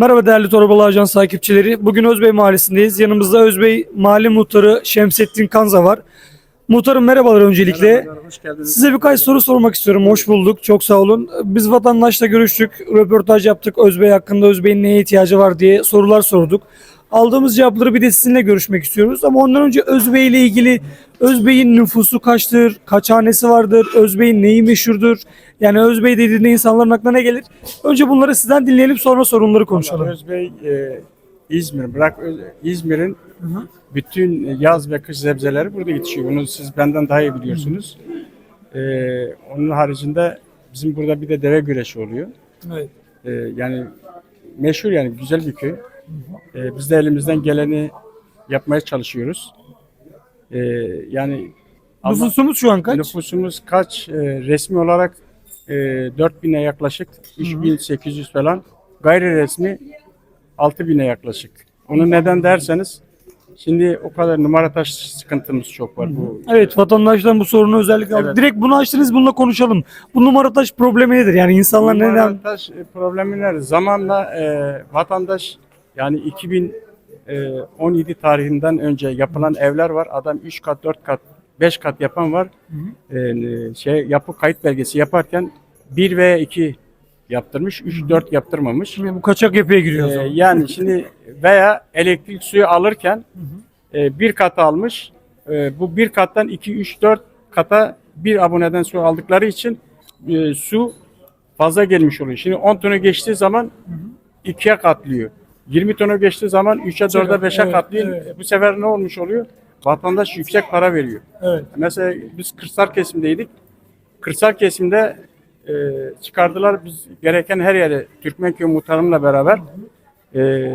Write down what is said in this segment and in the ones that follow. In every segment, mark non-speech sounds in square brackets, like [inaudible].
Merhaba değerli Torbalı Ajans takipçileri. Bugün Özbey Mahallesi'ndeyiz. Yanımızda Özbey Mahalle Muhtarı Şemsettin Kanza var. Muhtarım merhabalar öncelikle. Merhabalar, hoş geldiniz. Size birkaç soru sormak istiyorum. Hoş bulduk. Çok sağ olun. Biz vatandaşla görüştük. Röportaj yaptık. Özbey hakkında Özbey'in neye ihtiyacı var diye sorular sorduk. Aldığımız cevapları bir de sizinle görüşmek istiyoruz. Ama ondan önce Özbey ile ilgili Özbey'in nüfusu kaçtır? Kaç hanesi vardır? Özbey'in neyi meşhurdur? Yani Özbey dediğinde insanların aklına ne gelir? Önce bunları sizden dinleyelim sonra sorunları konuşalım. Özbey e, İzmir, bırak İzmir'in bütün yaz ve kış sebzeleri burada yetişiyor. Bunu siz benden daha iyi biliyorsunuz. E, onun haricinde bizim burada bir de deve güreşi oluyor. Evet. E, yani meşhur yani güzel bir köy. E, biz de elimizden geleni yapmaya çalışıyoruz. E, yani ama- Nüfusumuz şu an kaç? Nüfusumuz kaç? Ee, resmi olarak e, 4000'e yaklaşık. 3800 falan. Gayri resmi 6000'e yaklaşık. Onu neden derseniz şimdi o kadar numara taş sıkıntımız çok var. Bu Evet vatandaştan bu sorunu özellikle aldık. Evet. Direkt bunu açtınız bununla konuşalım. Bu numara taş problemi nedir? Yani insanlar neden? numara taş problemi nedir? Zamanla e, vatandaş yani 2017 tarihinden önce yapılan evler var. Adam 3 kat, 4 kat, 5 kat yapan var. E, şey yapı kayıt belgesi yaparken 1 veya 2 yaptırmış, 3 4 yaptırmamış. Şimdi bu kaçak yapıya giriyor o Ee, zaman. yani şimdi veya elektrik suyu alırken e, bir kat almış. E, bu bir kattan 2 3 4 kata bir aboneden su aldıkları için e, su fazla gelmiş oluyor. Şimdi 10 tonu geçtiği zaman ikiye katlıyor. 20 tonu geçtiği zaman 3'e 4'e 5'e Evet, katlıyor. evet. E, Bu sefer ne olmuş oluyor? Vatandaş yüksek para veriyor. Evet. Mesela biz kırsal kesimdeydik. Kırsal kesimde e, çıkardılar biz gereken her yere Türkmenköy muhtarımla beraber e,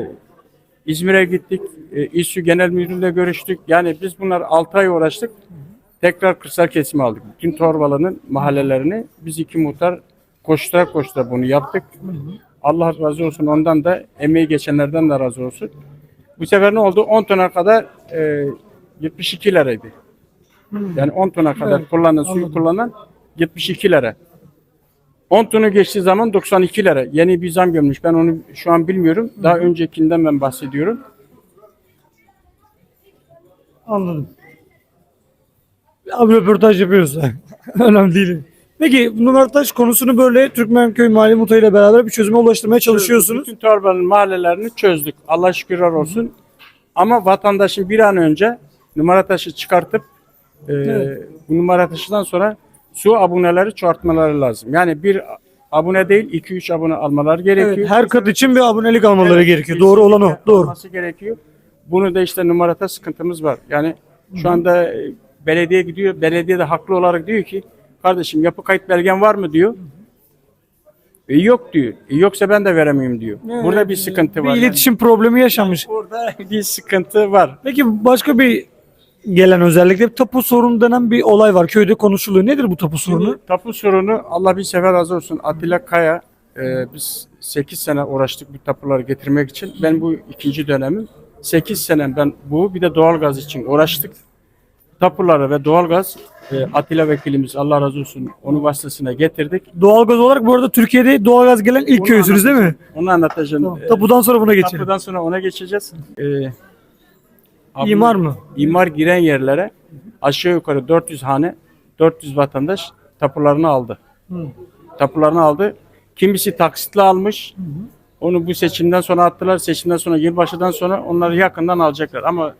İzmir'e gittik. E, İSÜ Genel Müdürü'yle görüştük. Yani biz bunlar 6 ay uğraştık. Tekrar kırsal kesimi aldık. Bütün Torbalı'nın mahallelerini biz iki muhtar koştura koştura bunu yaptık. Allah razı olsun ondan da emeği geçenlerden de razı olsun. Bu sefer ne oldu? 10 tona kadar e, 72 liraydı. Yani 10 tona kadar Evet, kullanan, suyu kullanan 72 lira. 10 tonu geçtiği zaman 92 lira. Yeni bir zam gelmiş. Ben onu şu an bilmiyorum. Daha öncekinden ben bahsediyorum. Anladım. Abi röportaj yapıyoruz. [laughs] Önemli değil. Peki numara taş konusunu böyle Türkmenköy Mahalle Muhtarı ile beraber bir çözüme ulaştırmaya çalışıyorsunuz. Bütün torbanın mahallelerini çözdük. Allah şükürler olsun. Ama vatandaşın bir an önce numara taşı çıkartıp e, bu numara taşıdan sonra su aboneleri çoğaltmaları lazım. Yani bir abone değil 2-3 abone almaları gerekiyor. Evet, her kat için bir abonelik almaları Evet, gerekiyor. Doğru olan o. Doğru. Olması gerekiyor. Bunu da işte numarata sıkıntımız var. Yani şu anda e, belediye gidiyor. Belediye de haklı olarak diyor ki kardeşim yapı kayıt belgen var mı diyor. E, yok diyor. E, yoksa ben de veremeyim diyor. Burada bir sıkıntı Bir var. iletişim problemi yaşanmış. Yani burada [laughs] bir sıkıntı var. Peki başka bir gelen özellikle tapu sorunu denen bir olay var. Köyde konuşuluyor. Nedir bu tapu sorunu? Şimdi tapu sorunu Allah bir sefer razı olsun. Atilla Kaya e, biz 8 sene uğraştık bu tapuları getirmek için. Ben bu ikinci dönemim. 8 sene ben bu bir de doğalgaz için uğraştık. Tapuları ve doğalgaz e, Atilla vekilimiz Allah razı olsun onun vasıtasına getirdik. Doğalgaz olarak bu arada Türkiye'de doğalgaz gelen ilk Onu köysünüz değil mi? Onu anlatacağım. Tamam. E, Tapudan sonra buna geçelim. tapudan sonra ona geçeceğiz. E, abi- İmar mı? İmar giren yerlere aşağı yukarı 400 hane 400 vatandaş tapularını aldı. Hı. Tapularını aldı. Kimisi taksitle almış. Onu bu seçimden sonra attılar. Seçimden sonra yılbaşıdan sonra onları yakından alacaklar. Ama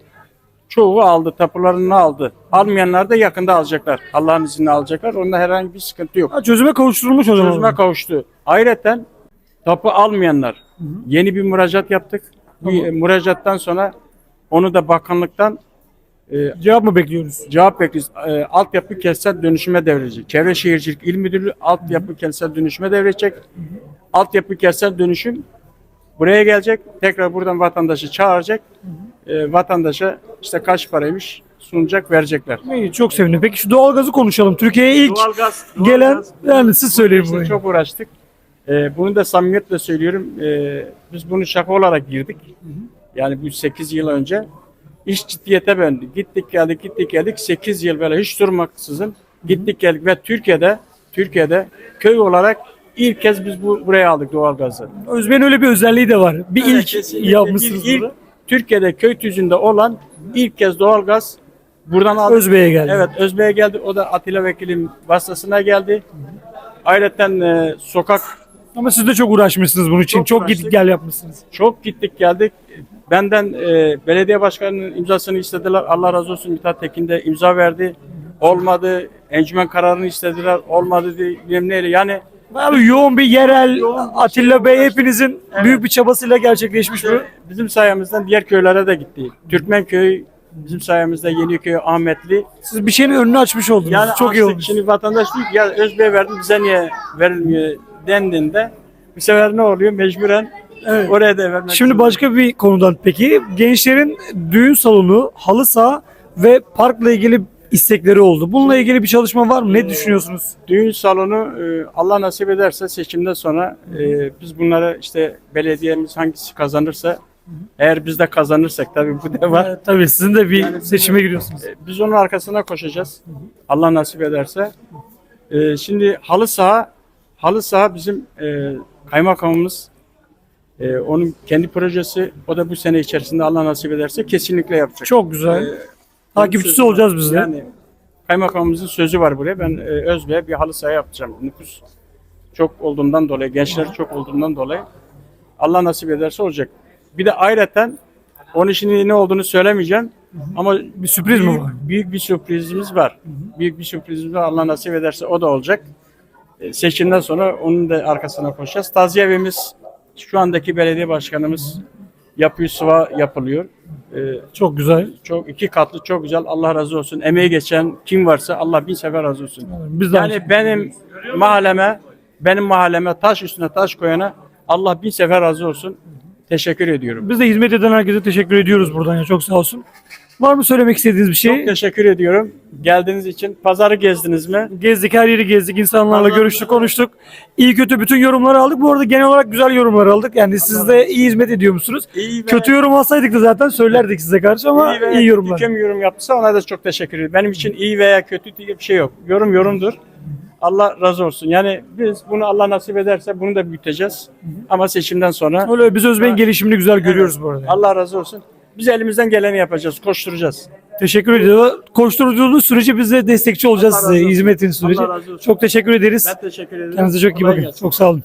çoğu aldı. Tapularını aldı. Almayanlar da yakında alacaklar. Allah'ın izniyle alacaklar. Onda herhangi bir sıkıntı yok. Ha, çözüme kavuşturulmuş o zaman. Çözüme kavuştu. Ayrıca tapu almayanlar yeni bir müracaat yaptık. Bir Tamam. müracaattan sonra onu da bakanlıktan e, Cevap mı bekliyoruz? cevap bekliyoruz. E, altyapı kentsel dönüşüme devredecek. Çevre Şehircilik İl Müdürlüğü altyapı kentsel dönüşüme devredecek. Altyapı kentsel dönüşüm buraya gelecek. Tekrar buradan vatandaşı çağıracak. E, vatandaşa işte kaç paraymış sunacak, verecekler. İyi, çok sevindim. Peki şu doğalgazı konuşalım. Türkiye'ye ilk Doğalgaz, gelen doğalgaz- yani siz söyleyin burayı. çok uğraştık. Ee, bunu da samimiyetle söylüyorum. Ee, biz bunu şaka olarak girdik. Yani bu 8 yıl önce. İş ciddiyete böndü. Gittik geldik gittik geldik. 8 yıl böyle hiç durmaksızın gittik geldik ve Türkiye'de Türkiye'de köy olarak ilk kez biz bu buraya aldık doğalgazı. Özbey'in öyle bir özelliği de var. Bir Evet, ilk kesinlikle. yapmışsınız ilk, burada. Türkiye'de köy tüzünde olan ilk kez doğalgaz buradan aldık. Özbey'e geldi. Evet Özbey'e geldi. O da Atilla Vekil'in vasıtasına geldi. Ayrıca e, sokak Ama siz de çok uğraşmışsınız bunun için. Çok Çok, uğraştık. gidip gel yapmışsınız. çok gittik geldik. Benden e, belediye başkanının imzasını istediler. Allah razı olsun Mithat Tekin de imza verdi. Olmadı. Encümen kararını istediler. Olmadı diye bilmem neyle. Yani Abi yoğun bir yerel Yoğun bir Atilla şey Bey uğraştık. hepinizin Evet. büyük bir çabasıyla gerçekleşmiş bu. bizim sayemizden diğer köylere de gitti. Türkmenköy bizim sayemizde Yeniköy, Ahmetli. Siz bir şeyin önünü açmış oldunuz. Yani çok iyi açtık. olmuş. Şimdi vatandaş diyor ki ya Özbey'e verdim bize niye verilmiyor dendiğinde bu sefer ne oluyor? Mecburen Evet. oraya da vermek Şimdi zorunda. başka bir konudan peki gençlerin düğün salonu, halı saha ve parkla ilgili istekleri oldu. Bununla ilgili bir çalışma var mı? Ne düşünüyorsunuz? Düğün salonu e, Allah nasip ederse seçimden sonra e, biz bunları işte belediyemiz hangisi kazanırsa eğer biz de kazanırsak tabii bu da var. Evet, tabii sizin de bir Yani seçime giriyorsunuz. E, Biz onun arkasına koşacağız. Allah nasip ederse. E, şimdi halı saha halı saha bizim e, kaymakamımız e, onun kendi projesi o da bu sene içerisinde Allah nasip ederse kesinlikle yapacak. Çok güzel. Ee, Takipçisi olacağız biz de. Yani kaymakamımızın sözü var buraya. Ben e, Özbey'e bir halı saha yapacağım. Nüfus çok olduğundan dolayı, gençler çok olduğundan dolayı Allah nasip ederse olacak. Bir de ayrıca onun işinin ne olduğunu söylemeyeceğim. Ama Bir sürpriz mi büyük, var? büyük bir sürprizimiz var. Büyük bir sürprizimiz var. Allah nasip ederse o da olacak. E, Seçimden sonra onun da arkasına koşacağız. Taziye evimiz şu andaki belediye başkanımız yapıyor, sıva yapılıyor. E, Çok güzel. çok iki katlı çok güzel. Allah razı olsun. Emeği geçen kim varsa Allah bin sefer razı olsun. Biz Yani benim mahalleme benim mahalleme taş üstüne taş koyana Allah bin sefer razı olsun. Teşekkür ediyorum. biz de hizmet eden herkese teşekkür ediyoruz buradan ya. Çok sağ olsun. Var mı söylemek istediğiniz bir Çok şey? teşekkür ediyorum. Geldiğiniz için. Pazarı gezdiniz mi? Gezdik her yeri gezdik. insanlarla Vallahi görüştük, konuştuk. İyi kötü bütün yorumları aldık. Bu arada genel olarak güzel yorumlar aldık. Yani siz de iyi hizmet ediyor musunuz? İyi ve, Kötü yorum alsaydık da zaten söylerdik size karşı ama iyi, ve iyi yorumlar. Kim yorum yaptıysa ona da çok teşekkür ederim. Benim için iyi veya kötü diye bir şey yok. Yorum yorumdur. Allah razı olsun. Yani biz bunu Allah nasip ederse bunu da büyüteceğiz. Ama seçimden sonra Öyle biz Özbey'in gelişimini güzel görüyoruz bu arada. Allah razı olsun. Biz elimizden geleni yapacağız, koşturacağız. Teşekkür ediyoruz. Koşturduğunuz sürece biz de destekçi olacağız Allah size hizmetin olsun. Çok teşekkür ederiz. Ben teşekkür ederim. Kendinize çok iyi Kolay bakın. gelsin. Çok sağ olun.